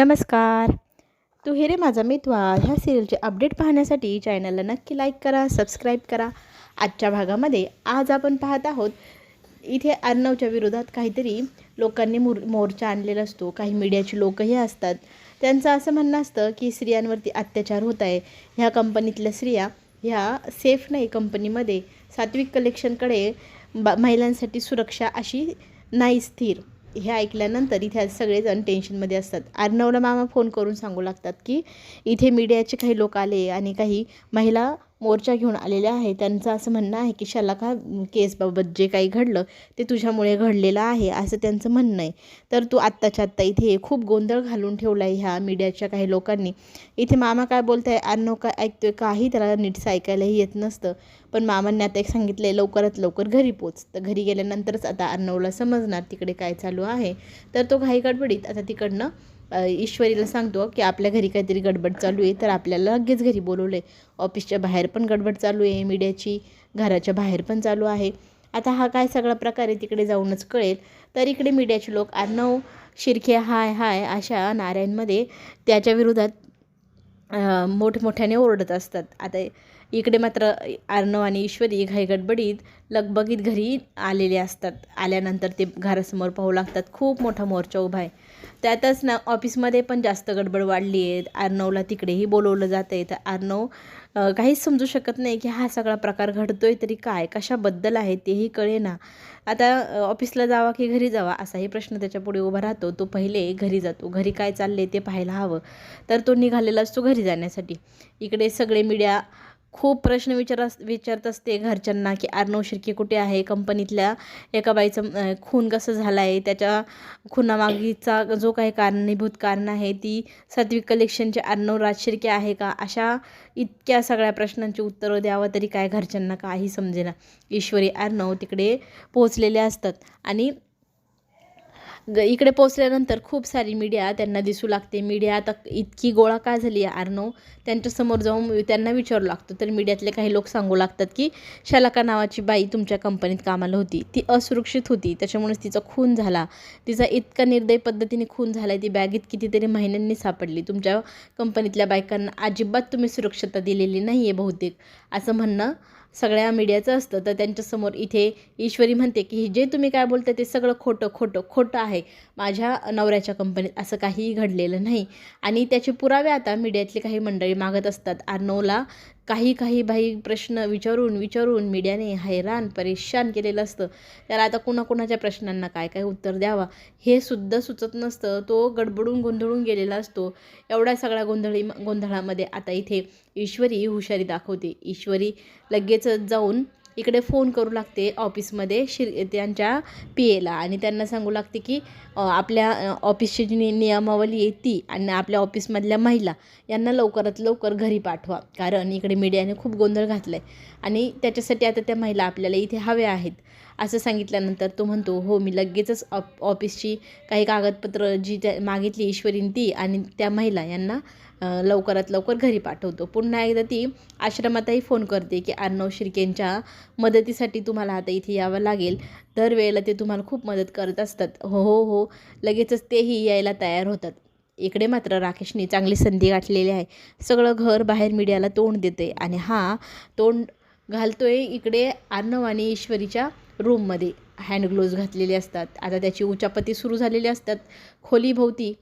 नमस्कार. तू हे रे माझा मित्वा ह्या सिरियलचे अपडेट पाहण्यासाठी चॅनलला नक्की लाईक करा सबस्क्राईब करा. आजच्या भागामध्ये आज आपण पाहत आहोत इथे अर्णवच्या विरोधात काहीतरी लोकांनी मोर मोर्चा आणलेला असतो. काही मीडियाची लोकही असतात. त्यांचं असं म्हणणं असतं की स्त्रियांवरती अत्याचार होत आहे. ह्या कंपनीतल्या स्त्रिया ह्या सेफ नाही कंपनीमध्ये सात्विक कलेक्शनकडे बा महिलांसाठी सुरक्षा अशी नाही स्थिर. हे ऐकल्यानंतर इथे सगळेजण टेन्शनमध्ये असतात. अर्णवला मामा फोन करून सांगू लागतात की इथे मीडियाचे काही लोक आले आणि काही महिला मोर्चा घेऊन आलेल्या आहे. त्यांचं असं म्हणणं आहे की शलाका केसबाबत जे काही घडलं ते तुझ्यामुळे घडलेलं आहे असं त्यांचं म्हणणं आहे. तर तू आत्ताच्या आत्ता इथे खूप गोंधळ घालून ठेवला आहे ह्या मीडियाच्या काही लोकांनी. इथे मामा काय बोलत आहे अर्णव काय ऐकतोय? काही त्याला नीटचं ऐकायलाही येत नसतं. पण मामांनी आता एक सांगितलं आहे लवकरात लवकर घरी पोच. तर घरी गेल्यानंतरच आता अर्णवला समजणार तिकडे काय चालू आहे. तर तो घाई गडबडीत आता तिकडनं ईश्वरीला सांगतो की आपल्या घरी काहीतरी गडबड चालू आहे तर आपल्याला लगेच घरी बोलवलं आहे ऑफिसच्या बाहेर पण गडबड चालू आहे मीडियाची घराच्या बाहेर पण चालू आहे. आता हा काय सगळा प्रकार आहे तिकडे जाऊनच कळेल. तर इकडे मीडियाचे लोक अर्णव शिरखे हाय हाय अशा नाऱ्यांमध्ये त्याच्या विरोधात मोठमोठ्याने ओरडत असतात. आता इकडे मात्र अर्णव आणि ईश्वरी घाई गडबडीत लगबगीत घरी आलेले असतात. आल्यानंतर ते घरासमोर पाहू लागतात. खूप मोठा मोर्चा उभा आहे. त्यातच ना ऑफिसमध्ये पण जास्त गडबड वाढली आहे. आर्नवला तिकडेही बोलवलं जातं आहे तर आर्नव काहीच समजू शकत नाही की हा सगळा प्रकार घडतो आहे तरी काय कशाबद्दल आहे तेही कळेना. आता ऑफिसला जावा की घरी जावा असाही प्रश्न त्याच्यापुढे उभा राहतो. तो पहिले घरी जातो. घरी काय चालले ते पाहायला हवं. तर तो निघालेला असतो घरी जाण्यासाठी. इकडे सगळे मीडिया खूप प्रश्न विचार विचारत असते घरच्यांना की अर्णव शिर्के कुठे आहे? कंपनीतल्या एका बाईचं खून कसं झाला आहे त्याच्या खुनामागीचा जो काही कारणीभूत कारण आहे ती सात्विक कलेक्शनचे अर्णव राज शिर्के आहे का? अशा इतक्या सगळ्या प्रश्नांची उत्तरं द्यावं तरी काय घरच्यांना काही समजेना. ईश्वरी अर्णव तिकडे पोहोचलेले असतात. आणि ग इकडे पोचल्यानंतर खूप सारी मीडिया त्यांना दिसू लागते. मीडिया आता इतकी गोळा का झाली आहे आर्नव त्यांच्यासमोर जाऊन त्यांना विचारू लागतो. तर मीडियातले काही लोक सांगू लागतात की शलाका नावाची बाई तुमच्या कंपनीत कामाला होती. ती असुरक्षित होती. त्याच्यामुळेच तिचा खून झाला. तिचा इतका निर्दय पद्धतीने खून झाला ती बॅगेत कितीतरी महिन्यांनी सापडली. तुमच्या कंपनीतल्या बायकांना अजिबात तुम्ही सुरक्षता दिलेली नाही आहे बहुतेक. असं म्हणणं सगळ्या मीडियाचं असतं तर त्यांच्यासमोर इथे ईश्वरी म्हणते की जे तुम्ही काय बोलता ते सगळं खोटं खोटं खोटं आहे. माझ्या नवऱ्याच्या कंपनीत असं काहीही घडलेलं नाही. आणि त्याचे पुरावे आता मीडियातले काही मंडळी मागत असतात. आर्नोला काही काही बाई प्रश्न विचारून विचारून मीडियाने हैराण परेशान केलेलं असतं. त्याला आता कुणाकुणाच्या प्रश्नांना काय काय उत्तर द्यावा? हे सुद्धा सुचत नसतं. तो गडबडून गोंधळून गेलेला असतो. एवढ्या सगळ्या गोंधळी गोंधळामध्ये आता इथे ईश्वरी हुशारी दाखवते. ईश्वरी लगेचच जाऊन इकडे फोन करू लागते ऑफिसमध्ये शिर त्यांच्या पी एला आणि त्यांना सांगू लागते की आपल्या ऑफिसची जी नि- नियमावली आहे ती आणि आपल्या ऑफिसमधल्या महिला यांना लवकरात लवकर घरी पाठवा. कारण इकडे मीडियाने खूप गोंधळ घातला आहे आणि त्याच्यासाठी आता त्या महिला आपल्याला इथे हव्या आहेत. असं सांगितल्यानंतर तो म्हणतो हो मी लगेचच ऑप ऑफिसची काही कागदपत्र जी त्या मागितली ईश्वरीन ती आणि त्या महिला यांना लवकरात लवकर घरी पाठवतो. पुन्हा एकदा ती आश्रमातही फोन करते की अर्णव शिर्केंच्या मदतीसाठी तुम्हाला आता इथे यावं लागेल. दरवेळेला ते तुम्हाला खूप मदत करत असतात. हो हो हो. लगेचच तेही यायला तयार होतात. इकडे मात्र राकेशने चांगली संधी गाठलेली आहे. सगळं घर बाहेर मीडियाला तोंड देते आणि हा तोंड घालतो आहे इकडे अर्णव आणि ईश्वरीच्या रूममध्ये. हँड ग्लोव्ज घातलेले असतात. आता त्याची उचापती सुरू झालेली असतात. खोलीभोवती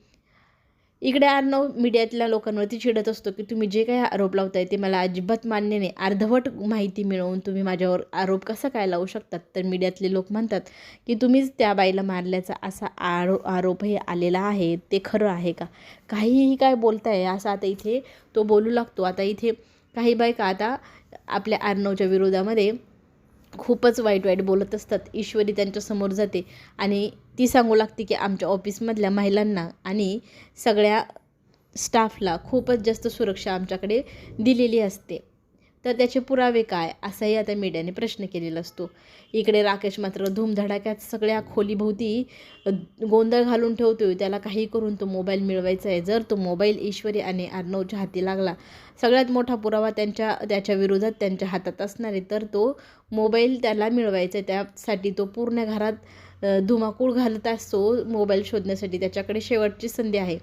इकडे अर्णव मीडियातल्या लोकांवरती चिडत असतो की तुम्ही जे काही आरोप लावताय ते मला अजिबात मान्य नाही. अर्धवट माहिती मिळवून तुम्ही माझ्यावर आरोप कसा काय लावू शकतात? तर मीडियातले लोक म्हणतात की तुम्हीच त्या बाईला मारल्याचा असा आरो आरोपही आलेला आहे. ते खरं आहे का? काहीही काय बोलताय असं आता इथे तो बोलू लागतो. आता इथे काही बायका आता आपल्या अर्णवच्या विरोधामध्ये खूपच वाईट वाईट बोलत असतात. ईश्वरी त्यांच्यासमोर जाते आणि ती सांगू लागते की आमच्या ऑफिसमधल्या महिलांना आणि सगळ्या स्टाफला खूपच जास्त सुरक्षा आमच्याकडे दिलेली असते. तर त्याचे पुरावे काय? असाही आता मीडियाने प्रश्न केलेला असतो. इकडे राकेश मात्र धूमधडाक्यात सगळ्या खोलीभोवती गोंधळ घालून ठेवतोय. त्याला काही करून तो मोबाईल मिळवायचा आहे. जर तो मोबाईल ईश्वरी आणि अर्णवच्या हाती लागला सगळ्यात मोठा पुरावा त्यांच्या त्याच्या विरोधात त्यांच्या हातात असणार आहे. तर तो मोबाईल त्याला मिळवायचा आहे. त्यासाठी तो पूर्ण घरात धुमाकूळ घालत असतो. मोबाईल शोधण्यासाठी त्याच्याकडे शेवटची संधी आहे.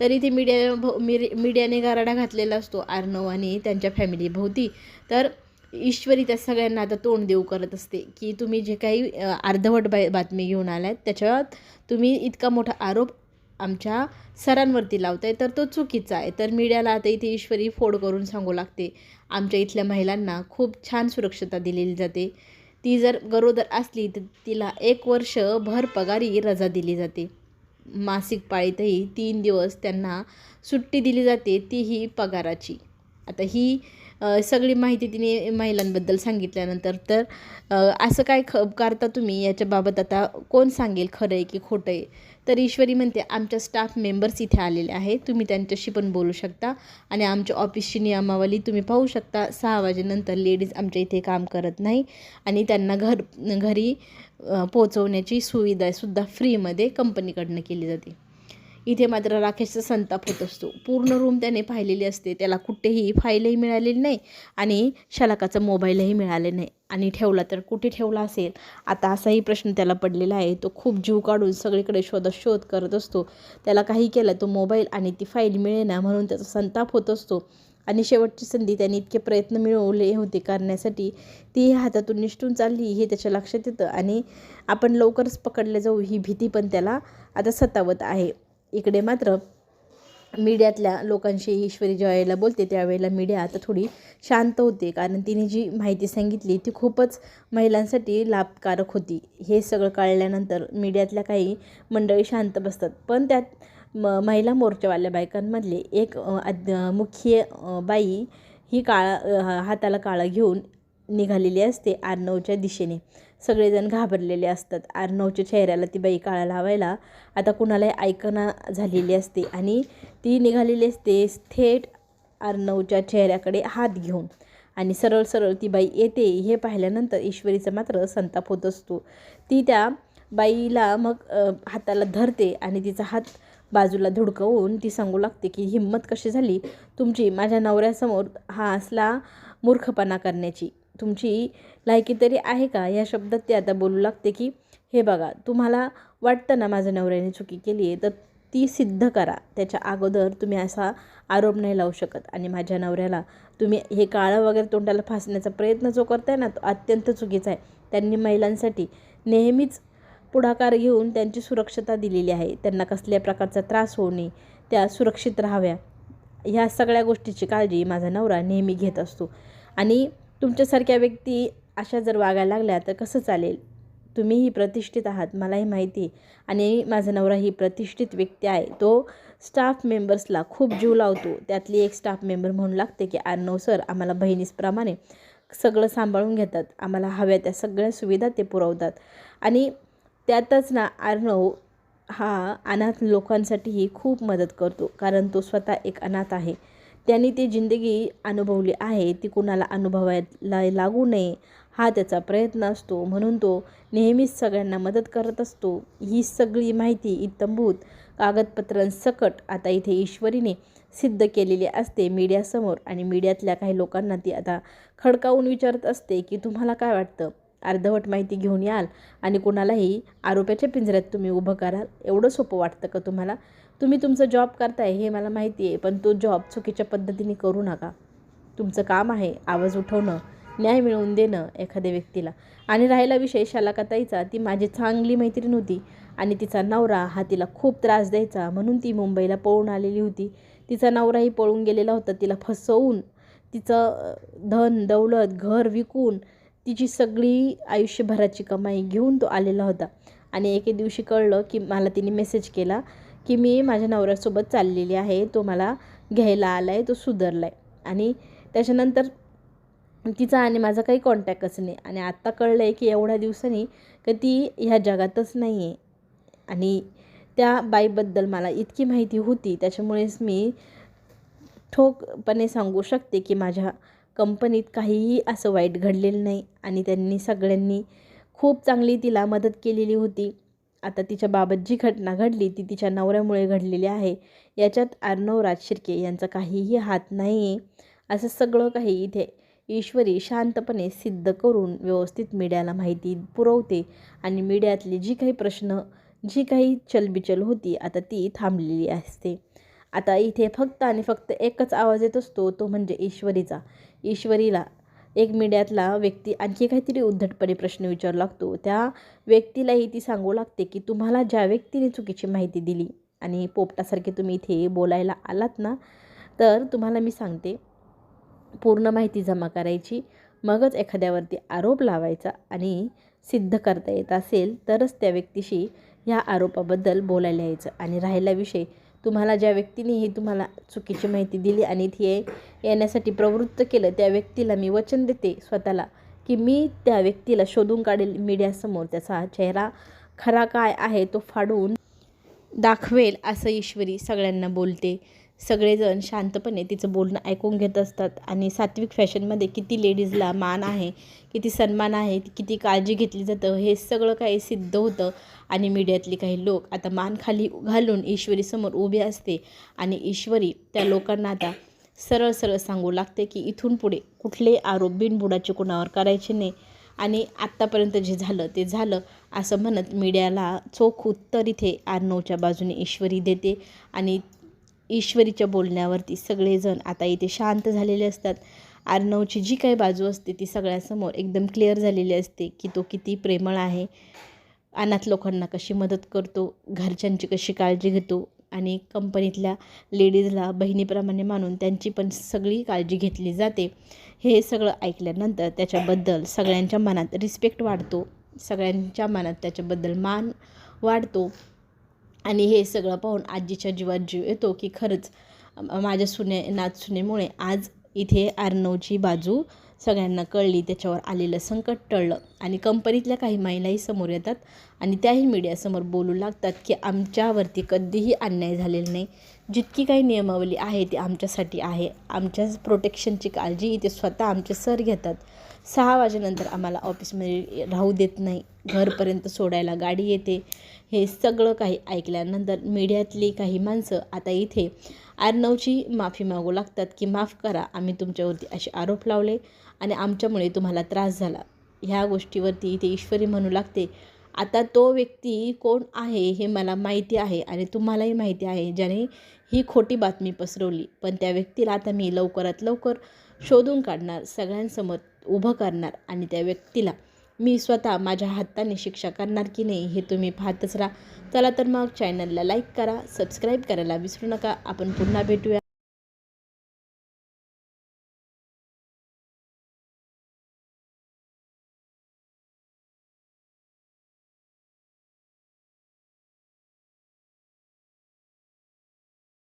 तर इथे मीडिया भो मिर मीडियाने गाराडा घातलेला असतो. आर्नव आणि त्यांच्या फॅमिलीभोवती तर ईश्वरी त्या सगळ्यांना आता तोंड देऊ करत असते की तुम्ही जे काही अर्धवट बा बातमी घेऊन आलात त्याच्यात तुम्ही इतका मोठा आरोप आमच्या सरांवरती लावताय तर तो चुकीचा आहे. तर मीडियाला आता इथे ईश्वरी फोड करून सांगू लागते. आमच्या इथल्या महिलांना खूप छान सुरक्षता दिलेली जाते. ती जर गरोदर असली तर तिला एक वर्ष भर पगारी रजा दिली जाते. मासिक पाळीतही तीन दिवस त्यांना सुट्टी दिली जाते तीही पगाराची. आता ही सगळी माहिती तिने महिलांबद्दल सांगितल्यानंतर तर असं काय ख करता तुम्ही? याच्याबाबत आता कोण सांगेल? खरं आहे की खोटं आहे? तर ईश्वरी म्हणते आमच्या स्टाफ मेंबर्स इथे आलेले आहेत. तुम्ही त्यांच्याशी पण बोलू शकता आणि आमच्या ऑफिसची नियमावली तुम्ही पाहू शकता. सहा वाजेनंतर लेडीज आमच्या इथे काम करत नाही आणि त्यांना घर घरी पोचवण्याची सुविधासुद्धा फ्रीमध्ये कंपनीकडनं केली जाते. इथे मात्र राकेशचा संताप होत असतो. पूर्ण रूम त्याने पाहिलेली असते. त्याला कुठेही फाईलही मिळालेली नाही आणि शलाकाचा मोबाईलही मिळाले नाही. आणि ठेवला तर कुठे ठेवला असेल? आता असाही प्रश्न त्याला पडलेला आहे. तो खूप जीव काढून सगळीकडे शोधाशोध करत असतो. त्याला काही केलं तो मोबाईल आणि ती फाईल मिळेना म्हणून त्याचा संताप होत असतो. आणि शेवटची संधी त्याने इतके प्रयत्न मिळवले होते करण्यासाठी ती हातातून निष्ठून चालली हे त्याच्या लक्षात येतं आणि आपण लवकरच पकडले जाऊ ही भीती पण त्याला आता सतावत आहे. इकडे मात्र मीडियातल्या लोकांशी ईश्वरी ज्यावेळेला बोलते त्यावेळेला मीडिया आता थोडी शांत होते कारण तिने जी माहिती सांगितली ती खूपच महिलांसाठी लाभकारक होती. हे सगळं कळल्यानंतर मीडियातल्या काही मंडळी शांत बसतात. पण त्यात म महिला मोर्चावाल्या बायकांमधले एक अद्य अद मुख्य बाई ही काळा हाताला काळा घेऊन निघालेली असते आर्नवच्या दिशेने. सगळेजण घाबरलेले असतात. आर्नवच्या चेहऱ्याला ती बाई काळा लावायला आता कुणालाही ऐकना झालेली असते आणि ती निघालेली असते थेट आर्नवच्या चेहऱ्याकडे हात घेऊन. आणि सरळ सरळ ती बाई येते. हे पाहिल्यानंतर ईश्वरीचा मात्र संताप होत असतो. ती त्या बाईला मग हाताला धरते आणि तिचा हात बाजूला धुडकवून ती सांगू लागते की हिंमत कशी झाली? तुमची माझ्या नवऱ्यासमोर हा असला मूर्खपणा करण्याची. तुमची लायकी तरी आहे का? या शब्दात ती आता बोलू लागते की हे बघा तुम्हाला वाटतं ना माझ्या नवऱ्याने चुकी केली आहे तर ती सिद्ध करा. त्याच्या अगोदर तुम्ही असा आरोप नाही लावू शकत. आणि माझ्या नवऱ्याला तुम्ही हे काळं वगैरे तोंडाला फासण्याचा प्रयत्न जो करताय ना तो अत्यंत चुकीचा आहे. त्यांनी महिलांसाठी नेहमीच पुढाकार घेऊन त्यांची सुरक्षता दिलेली आहे. त्यांना कसल्या प्रकारचा त्रास होऊ नये त्या सुरक्षित राहाव्या ह्या सगळ्या गोष्टीची काळजी माझा नवरा नेहमी घेत असतो. आणि तुमच्यासारख्या व्यक्ती अशा जर वागायला लागल्या तर कसं चालेल? तुम्हीही प्रतिष्ठित आहात मलाही माहिती आहे. आणि माझा नवरा ही प्रतिष्ठित व्यक्ती आहे. तो स्टाफ मेंबर्सला खूप जीव लावतो. त्यातली एक स्टाफ मेंबर म्हणून लागते की अर्णव सर आम्हाला बहिणीसप्रमाणे सगळं सांभाळून घेतात. आम्हाला हव्या त्या सगळ्या सुविधा ते पुरवतात. आणि त्यातच ना अर्णव हा अनाथ लोकांसाठीही खूप मदत करतो कारण तो स्वतः एक अनाथ आहे. त्यांनी ती जिंदगी अनुभवली आहे ती कुणाला अनुभवायला लागू नये हा त्याचा प्रयत्न असतो. म्हणून तो नेहमीच सगळ्यांना मदत करत असतो. ही सगळी माहिती इतंभूत कागदपत्रांसकट आता इथे ईश्वरीने सिद्ध केलेली असते मीडियासमोर. आणि मीडियातल्या काही लोकांना ती आता खडकावून विचारत असते की तुम्हाला काय वाटतं? अर्धवट माहिती घेऊन याल आणि कुणालाही आरोप्याच्या पिंजऱ्यात तुम्ही उभं कराल. एवढं सोपं वाटतं का तुम्हाला? तुम्ही तुमचं जॉब करताय हे मला माहिती आहे पण तो जॉब चुकीच्या पद्धतीने करू नका. तुमचं काम आहे आवाज उठवणं न्याय मिळवून देणं एखाद्या व्यक्तीला. आणि राहिला विषय शालाकाताईचा ती माझी चांगली मैत्रीण होती आणि तिचा नवरा हा तिला खूप त्रास द्यायचा म्हणून ती मुंबईला पळून आलेली होती. तिचा नवराही पळून गेलेला होता तिला फसवून तिचं धन दौलत घर विकून तिची सगळी आयुष्यभराची कमाई घेऊन तो आलेला होता. आणि एके दिवशी कळलं की मला तिने मेसेज केला की मी माझ्या नवऱ्यासोबत चाललेली आहे. तो मला घ्यायला आला आहे तो सुधारला आहे आणि त्याच्यानंतर तिचा आणि माझा काही कॉन्टॅक्टच नाही. आणि आत्ता कळलं आहे की एवढ्या दिवसांनी का ती ह्या जगातच नाही आहे आणि त्या बाईबद्दल मला इतकी माहिती होती. त्याच्यामुळेच मी ठोकपणे सांगू शकते की माझ्या कंपनीत काहीही असं वाईट घडलेलं नाही आणि त्यांनी सगळ्यांनी खूप चांगली तिला मदत केलेली होती. आता तिच्या बाबत जी घटना घडली ती तिच्या नवऱ्यामुळे घडलेली आहे. याच्यात अर्णव राजशिर्के यांचा काहीही हात नाही आहे असं सगळं काही इथे ईश्वरी शांतपणे सिद्ध करून व्यवस्थित मीडियाला माहिती पुरवते आणि मीडियातले जी काही प्रश्न जी काही चलबिचल होती आता ती थांबलेली असते. आता इथे फक्त आणि फक्त एकच आवाज येत असतो तो म्हणजे ईश्वरीचा. ईश्वरीला. एक मीडियातला व्यक्ती आणखी काहीतरी उद्धटपणे प्रश्न विचारू लागतो. त्या व्यक्तीलाही ती सांगू लागते की तुम्हाला ज्या व्यक्तीने चुकीची माहिती दिली आणि पोपटासारखे तुम्ही इथे बोलायला आलात ना तर तुम्हाला मी सांगते. पूर्ण माहिती जमा करायची. मगच एखाद्यावरती आरोप लावायचा आणि सिद्ध करता येत असेल तरच त्या व्यक्तीशी ह्या आरोपाबद्दल बोलायला यायचं आणि राहिला विषय तुम्हाला ज्या व्यक्तीने ही तुम्हाला चुकीची माहिती दिली आणि ती येण्यासाठी प्रवृत्त केलं त्या व्यक्तीला मी वचन देते स्वतःला की मी त्या व्यक्तीला शोधून काढेल मीडियासमोर. त्याचा चेहरा खरा काय आहे तो फाडून दाखवेल असं ईश्वरी सगळ्यांना बोलते. सगळेजण शांतपणे तिचं बोलणं ऐकून घेत असतात. आणि सात्विक फॅशनमध्ये किती लेडीजला मान आहे किती सन्मान आहे किती काळजी घेतली जातं हे सगळं काही सिद्ध होतं. आणि मीडियातले काही लोक आता मान खाली घालून ईश्वरीसमोर उभे असते. आणि ईश्वरी त्या लोकांना आता सरळ सरळ सांगू लागते की इथून पुढे कुठले आरोप बिनबुडाचे कोणावर करायचे नाही. आणि आत्तापर्यंत जे झालं ते झालं असं म्हणत मीडियाला चोख उत्तर इथे आर्नवच्या बाजूने ईश्वरी देते. आणि ईश्वरीच्या बोलण्यावरती सगळेजण आता इथे शांत झालेले असतात. आर्नवची जी काही बाजू असते ती सगळ्यासमोर एकदम क्लिअर झालेली असते की तो किती प्रेमळ आहे. अनाथ लोकांना कशी मदत करतो घरच्यांची कशी काळजी घेतो आणि कंपनीतल्या लेडीजला बहिणीप्रमाणे मानून त्यांची पण सगळी काळजी घेतली जाते. हे सगळं ऐकल्यानंतर त्याच्याबद्दल सगळ्यांच्या मनात रिस्पेक्ट वाढतो. सगळ्यांच्या मनात त्याच्याबद्दल मान वाढतो. आणि हे सगळं पाहून आजीच्या जीवात जीव येतो की खरंच माझ्या सुने नाचसुनेमुळे आज इथे आर्नवची बाजू सगळ्यांना कळली त्याच्यावर आलेलं संकट टळलं आणि कंपनीतल्या काही महिलाही समोर येतात आणि त्याही मीडियासमोर बोलू लागतात की आमच्यावरती कधीही अन्याय झालेला नाही. जितकी काही नियमावली आहे ती आमच्यासाठी आहे. आमच्याच प्रोटेक्शनची काळजी इथे स्वतः आमचे सर घेतात. सहा वाजेनंतर आम्हाला ऑफिसमध्ये राहू देत नाही. घरपर्यंत सोडायला गाडी येते. हे सगळं काही ऐकल्यानंतर मीडियातली काही माणसं आता इथे आर्नवची माफी मागू लागतात की माफ करा आम्ही तुमच्यावरती असे आरोप लावले आणि आमच्यामुळे तुम्हाला त्रास झाला. ह्या गोष्टीवरती इथे ईश्वरी म्हणू लागते आता तो व्यक्ती कोण आहे हे मला माहिती आहे आणि तुम्हालाही माहिती आहे ज्याने ही खोटी बातमी पसरवली. पण त्या व्यक्तीला आता मी लवकरात लवकर शोधून काढणार. सगळ्यांसमोर उभं करणार आणि त्या व्यक्तीला मी स्वतः माझ्या हाताने शिक्षा करणार की नाही हे तुम्ही पाहतच राहा. चला तर मग चॅनलला लाईक करा सबस्क्राईब करायला विसरू नका. आपण पुन्हा भेटूया.